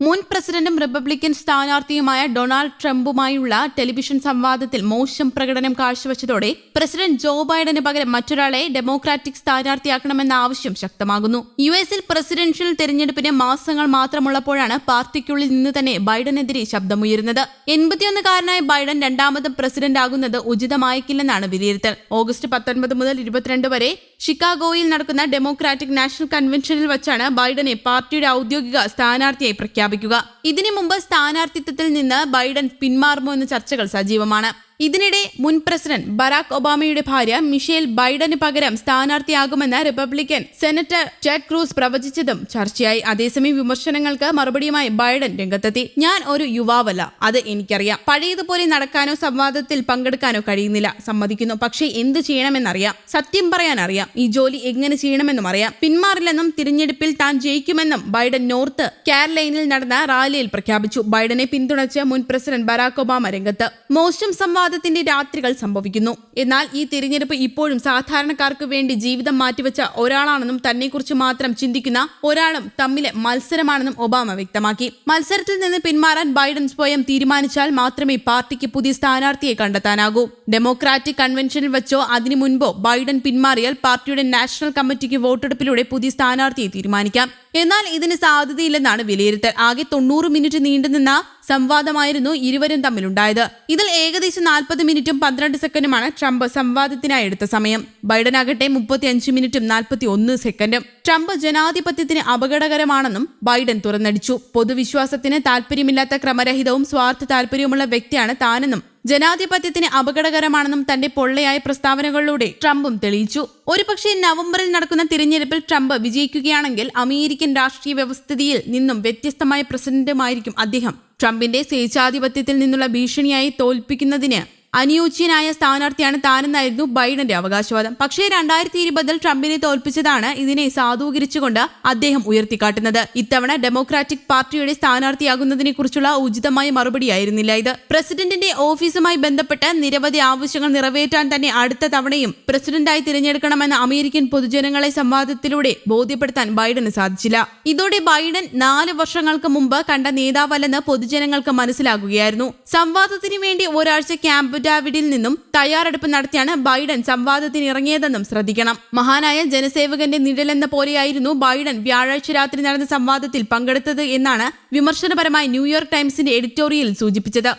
മുൻ പ്രസിഡന്റും റിപ്പബ്ലിക്കൻ സ്ഥാനാർത്ഥിയുമായ ഡൊണാൾഡ് ട്രംപുമായുള്ള ടെലിവിഷൻ സംവാദത്തിൽ മോശം പ്രകടനം കാഴ്ചവെച്ചതോടെ പ്രസിഡന്റ് ജോ ബൈഡന് പകരം മറ്റൊരാളെ ഡെമോക്രാറ്റിക് സ്ഥാനാർത്ഥിയാക്കണമെന്ന ആവശ്യം ശക്തമാകുന്നു. യു എസിൽ പ്രസിഡൻഷ്യൽ തെരഞ്ഞെടുപ്പിന് മാസങ്ങൾ മാത്രമുള്ളപ്പോഴാണ് പാർട്ടിക്കുള്ളിൽ നിന്ന് തന്നെ ബൈഡനെതിരെ ശബ്ദമുയരുന്നത്. എൺപത്തിയൊന്നുകാരനായ ബൈഡൻ രണ്ടാമതും പ്രസിഡന്റ് ആകുന്നത് ഉചിതമായേക്കില്ലെന്നാണ് വിലയിരുത്തൽ. ഓഗസ്റ്റ് പത്തൊൻപത് മുതൽ ഇരുപത്തിരണ്ട് വരെ ഷിക്കാഗോയിൽ നടക്കുന്ന ഡെമോക്രാറ്റിക് നാഷണൽ കൺവെൻഷനിൽ വച്ചാണ് ബൈഡനെ പാർട്ടിയുടെ ഔദ്യോഗിക സ്ഥാനാർത്ഥിയായി പ്രഖ്യാപിക്കുക. ഇതിനു മുമ്പ് സ്ഥാനാർത്ഥിത്വത്തിൽ നിന്ന് ബൈഡൻ പിന്മാറുമോ എന്ന ചർച്ചകൾ സജീവമാണ്. ഇതിനിടെ മുൻ പ്രസിഡന്റ് ബറാക് ഒബാമയുടെ ഭാര്യ മിഷേൽ ബൈഡന് പകരം സ്ഥാനാർത്ഥിയാകുമെന്ന് റിപ്പബ്ലിക്കൻ സെനറ്റർ ടെഡ് ക്രൂസ് പ്രവചിച്ചതും ചർച്ചയായി. അതേസമയം വിമർശനങ്ങൾക്ക് മറുപടിയുമായി ബൈഡൻ രംഗത്തെത്തി. ഞാൻ ഒരു യുവാവല്ല അത് എനിക്കറിയാം. പഴയതുപോലെ നടക്കാനോ സംവാദത്തിൽ പങ്കെടുക്കാനോ കഴിയുന്നില്ല. സമ്മതിക്കുന്നു. പക്ഷേ എന്ത് ചെയ്യണമെന്നറിയാം. സത്യം പറയാൻ അറിയാം ഈ ജോലി എങ്ങനെ ചെയ്യണമെന്നും അറിയാം. പിന്മാറില്ലെന്നും തിരഞ്ഞെടുപ്പിൽ താൻ ജയിക്കുമെന്നും ബൈഡൻ നോർത്ത് കാരലൈനിൽ നടന്ന റാലിയിൽ പ്രഖ്യാപിച്ചു. ബൈഡനെ പിന്തുണച്ച് മുൻ പ്രസിഡന്റ് ബറാക് ഒബാമ രംഗത്ത്. മോശം സംവാദത്തിന്റെ രാത്രികൾ സംഭവിക്കുന്നു. എന്നാൽ ഈ തിരഞ്ഞെടുപ്പ് ഇപ്പോഴും സാധാരണക്കാർക്ക് വേണ്ടി ജീവിതം മാറ്റിവെച്ച ഒരാളാണെന്നും തന്നെക്കുറിച്ച് മാത്രം ചിന്തിക്കുന്ന ഒരാളും തമ്മിലെ മത്സരമാണെന്നും ഒബാമ വ്യക്തമാക്കി. മത്സരത്തിൽ നിന്ന് പിന്മാറാൻ ബൈഡൻ സ്വയം തീരുമാനിച്ചാൽ മാത്രമേ പാർട്ടിക്ക് പുതിയ സ്ഥാനാർത്ഥിയെ കണ്ടെത്താനാകൂ. ഡെമോക്രാറ്റിക് കൺവെൻഷനിൽ വെച്ചോ അതിനു മുൻപോ ബൈഡൻ പിന്മാറിയാൽ പാർട്ടിയുടെ നാഷണൽ കമ്മിറ്റിക്ക് വോട്ടെടുപ്പിലൂടെ പുതിയ സ്ഥാനാർത്ഥിയെ തീരുമാനിക്കാം. എന്നാൽ ഇതിന് സാധ്യതയില്ലെന്നാണ് വിലയിരുത്തൽ. ആകെ തൊണ്ണൂറ് മിനിറ്റ് നീണ്ടുനിന്ന സംവാദമായിരുന്നു ഇരുവരും തമ്മിലുണ്ടായത്. ഇതിൽ ഏകദേശം നാൽപ്പത് മിനിറ്റും പന്ത്രണ്ട് സെക്കൻഡുമാണ് ട്രംപ് സംവാദത്തിനായി എടുത്ത സമയം. ബൈഡൻ ആകട്ടെ മുപ്പത്തിയഞ്ച് മിനിറ്റും നാൽപ്പത്തി ഒന്ന് സെക്കൻഡും. ട്രംപ് ജനാധിപത്യത്തിന് അപകടകരമാണെന്നും ബൈഡൻ തുറന്നടിച്ചു. പൊതുവിശ്വാസത്തിന് താല്പര്യമില്ലാത്ത ക്രമരഹിതവും സ്വാർത്ഥ താല്പര്യവുമുള്ള വ്യക്തിയാണ് താനെന്നും ജനാധിപത്യത്തിന് അപകടകരമാണെന്നും തന്റെ പൊള്ളയായ പ്രസ്താവനകളിലൂടെ ട്രംപും തെളിയിച്ചു. ഒരുപക്ഷെ നവംബറിൽ നടക്കുന്ന തിരഞ്ഞെടുപ്പിൽ ട്രംപ് വിജയിക്കുകയാണെങ്കിൽ അമേരിക്കൻ രാഷ്ട്രീയ വ്യവസ്ഥിതിയിൽ നിന്നും വ്യത്യസ്തമായ പ്രസിഡന്റുമായിരിക്കും അദ്ദേഹം. ട്രംപിന്റെ സ്വേച്ഛാധിപത്യത്തിൽ നിന്നുള്ള ഭീഷണിയായി തോൽപ്പിക്കുന്നതിന് അനുയോജ്യനായ സ്ഥാനാർത്ഥിയാണ് താനെന്നായിരുന്നു ബൈഡന്റെ അവകാശവാദം. പക്ഷേ രണ്ടായിരത്തി ഇരുപതിൽ ട്രംപിനെ തോൽപ്പിച്ചതാണ് ഇതിനെ സാധൂകരിച്ചുകൊണ്ട് അദ്ദേഹം ഉയർത്തിക്കാട്ടുന്നത്. ഇത്തവണ ഡെമോക്രാറ്റിക് പാർട്ടിയുടെ സ്ഥാനാർത്ഥിയാകുന്നതിനെ കുറിച്ചുള്ള ഉചിതമായ മറുപടിയായിരുന്നില്ല ഇത്. പ്രസിഡന്റിന്റെ ഓഫീസുമായി ബന്ധപ്പെട്ട് നിരവധി ആവശ്യങ്ങൾ നിറവേറ്റാൻ തന്നെ അടുത്ത തവണയും പ്രസിഡന്റായി തിരഞ്ഞെടുക്കണമെന്ന് അമേരിക്കൻ പൊതുജനങ്ങളെ സംവാദത്തിലൂടെ ബോധ്യപ്പെടുത്താൻ ബൈഡന് സാധിച്ചില്ല. ഇതോടെ ബൈഡൻ നാല് വർഷങ്ങൾക്ക് മുമ്പ് കണ്ട നേതാവല്ലെന്ന് പൊതുജനങ്ങൾക്ക് മനസ്സിലാകുകയായിരുന്നു. സംവാദത്തിന് വേണ്ടി ഒരാഴ്ച ക്യാമ്പ് ഡാവിഡിൽ നിന്നും തയ്യാറെടുപ്പ് നടത്തിയാണ് ബൈഡൻ സംവാദത്തിന് ഇറങ്ങിയതെന്നും ശ്രദ്ധിക്കണം. മഹാനായ ജനസേവകന്റെ നിഴലെന്ന പോലെയായിരുന്നു ബൈഡൻ വ്യാഴാഴ്ച രാത്രി നടന്ന സംവാദത്തിൽ പങ്കെടുത്തത് എന്നാണ് വിമർശനപരമായി ന്യൂയോർക്ക് ടൈംസിന്റെ എഡിറ്റോറിയൽ സൂചിപ്പിച്ചത്.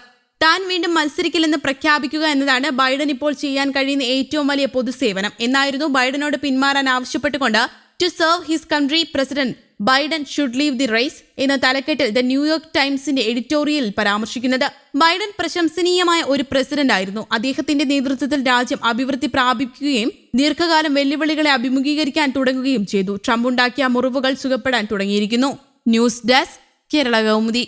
താൻ വീണ്ടും മത്സരിക്കില്ലെന്ന് പ്രഖ്യാപിക്കുക എന്നതാണ് ബൈഡൻ ഇപ്പോൾ ചെയ്യാൻ കഴിയുന്ന ഏറ്റവും വലിയ പൊതുസേവനം. എന്നായിരുന്നു ബൈഡനോട് പിന്മാറാൻ ആവശ്യപ്പെട്ടുകൊണ്ട് to serve his country president Biden should leave the race എന്ന തലക്കെട്ടിൽ ദ ന്യൂയോർക്ക് ടൈംസിന്റെ എഡിറ്റോറിയൽ പരാമർശിക്കുന്നത്. ബൈഡൻ പ്രശംസനീയമായ ഒരു പ്രസിഡന്റ് ആയിരുന്നു. അദ്ദേഹത്തിന്റെ നേതൃത്വത്തിൽ രാജ്യം അഭിവൃദ്ധി പ്രാപിക്കുകയും ദീർഘകാലം വെല്ലുവിളികളെ അഭിമുഖീകരിക്കാൻ തുടങ്ങുകയും ചെയ്തു. ട്രംപ് ഉണ്ടാക്കിയ മുറിവുകൾ സുഖപ്പെടാൻ തുടങ്ങിയിരിക്കുന്നു. News desk Kerala Kaumudi.